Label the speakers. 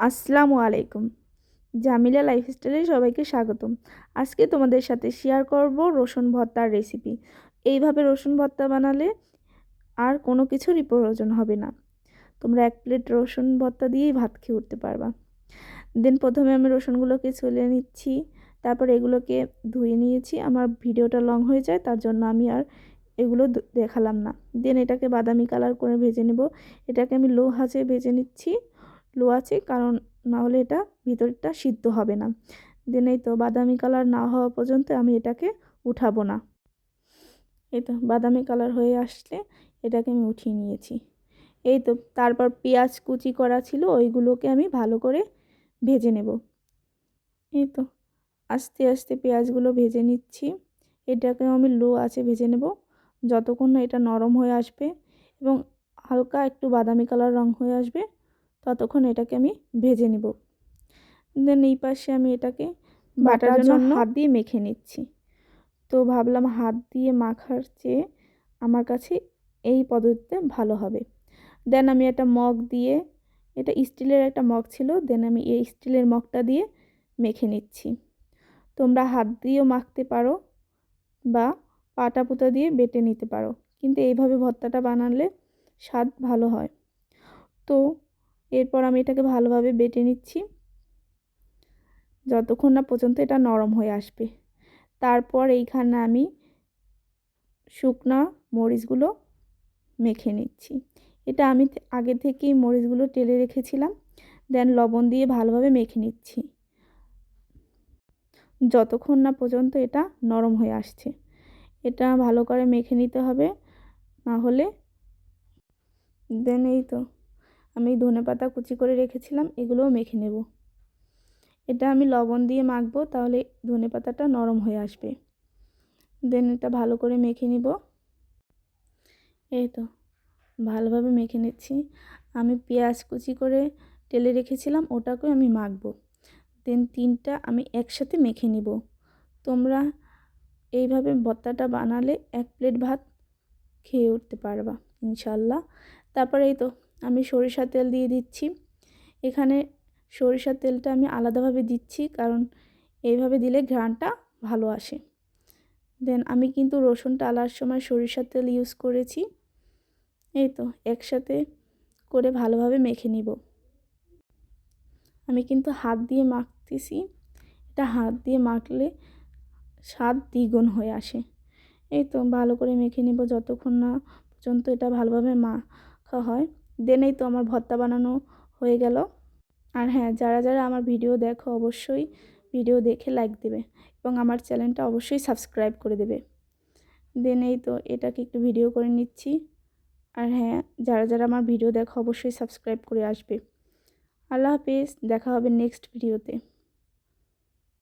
Speaker 1: আসসালামু আলাইকুম। জামিলা লাইফস্টাইলে সবাইকে স্বাগতম। আজকে তোমাদের সাথে শেয়ার করব রসুন ভর্তার রেসিপি এইভাবে রসুন ভর্তা বানালে আর কোনো কিছুরই প্রয়োজন হবে না। তোমরা এক প্লেট রসুন ভর্তা দিয়েই ভাত খেয়ে উঠতে পারবা। দেন প্রথমে আমি রসুনগুলোকে চলে নিচ্ছি। তারপর এগুলোকে ধুয়ে নিয়েছি। আমার ভিডিওটা লং হয়ে যায়, তার জন্য আমি আর এগুলো দেখালাম না। দেন এটাকে বাদামি কালার করে ভেজে নেব। এটাকে আমি লো হাঁচে ভেজে নিচ্ছি। লো আছে, কারণ না হলে এটা ভিতরটা সিদ্ধ হবে না। দেন এই তো বাদামি কালার না হওয়া পর্যন্ত আমি এটাকে উঠাবো না। এই তো বাদামি কালার হয়ে আসলে এটাকে আমি উঠিয়ে নিয়েছি। এই তো তারপর পেঁয়াজ কুচি করা ছিল, ওইগুলোকে আমি ভালো করে ভেজে নেব। এই তো আস্তে আস্তে পেঁয়াজগুলো ভেজে নিচ্ছি। এটাকে আমি লো আছে ভেজে নেব, যতক্ষণ না এটা নরম হয়ে আসবে এবং হালকা একটু বাদামি কালার রং হয়ে আসবে ততক্ষণ এটাকে আমি ভেজে নিব। দেন এই পাশে আমি এটাকে বাটার জন্য হাত দিয়ে মেখে নিচ্ছি। তো ভাবলাম হাত দিয়ে মাখার চেয়ে আমার কাছে এই পদ্ধতিতে ভালো হবে। দেন আমি একটা মগ দিয়ে এটা স্টিলের একটা মগ ছিল দেন আমি এই স্টিলের মগটা দিয়ে মেখে নিচ্ছি। তোমরা হাত দিয়েও মাখতে পারো বা পাটা পুতা দিয়ে বেটে নিতে পারো। কিন্তু এইভাবে ভর্তাটা বানালে স্বাদ ভালো হয়। তো এরপর আমি এটাকে ভালোভাবে বেটে নিচ্ছি। যতক্ষণ না পর্যন্ত এটা নরম হয়ে আসবে। তারপর এইখানে আমি শুকনা মরিচগুলো মেখে নিচ্ছি। এটা আমি আগে থেকেই মরিচগুলো টেলে রেখেছিলাম। দেন লবণ দিয়ে ভালোভাবে মেখে নিচ্ছি। যতক্ষণ না পর্যন্ত এটা নরম হয়ে আসছে। এটা ভালো করে মেখে নিতে হবে। না হলে দেন এই তো। আমি ধনে পাতা কুচি করে রেখেছিলাম, এগুলোও মেখে নেব। এটা আমি লবণ দিয়ে মাখবো, তাহলে ধনে পাতাটা নরম হয়ে আসবে। দেন এটা ভালো করে মেখে নিব। এই তো, ভালোভাবে মেখে নিচ্ছি। আমি পেঁয়াজ কুচি করে তেলে রেখেছিলাম, ওটাকেও আমি মাখবো। দেন তিনটা আমি একসাথে মেখে নিব। তোমরা এইভাবে ভর্তাটা বানালে এক প্লেট ভাত খেয়ে উঠতে পারবা ইনশাল্লাহ তারপরে এই তো আমি সরিষার তেল দিয়ে দিচ্ছি। এখানে সরিষার তেলটা আমি আলাদাভাবে দিচ্ছি, কারণ এইভাবে দিলে ঘ্রাণটা ভালো আসে। দেন আমি কিন্তু রসুন টালার সময় সরিষার তেল ইউজ করেছি। এই তো, একসাথে করে ভালোভাবে মেখে নিব। আমি কিন্তু হাত দিয়ে মাখতেছি। এটা হাত দিয়ে মাখলে স্বাদ দ্বিগুণ হয়ে আসে। এই তো, ভালো করে মেখে নিব যতক্ষণ না পর্যন্ত এটা ভালোভাবে মাখা হয়। দেনেই তো আমার ভর্তা বানানো হয়ে গেল। আর হ্যাঁ যারা যারা আমার ভিডিও দেখো অবশ্যই ভিডিও দেখে লাইক দেবে এবং আমার চ্যানেলটা অবশ্যই সাবস্ক্রাইব করে দেবে। দেনেই তো এটাকে একটু ভিডিও করে নিচ্ছি। আর হ্যাঁ যারা যারা আমার ভিডিও দেখো অবশ্যই সাবস্ক্রাইব করে আসবে। আল্লাহ হাফিজ, দেখা হবে নেক্সট ভিডিওতে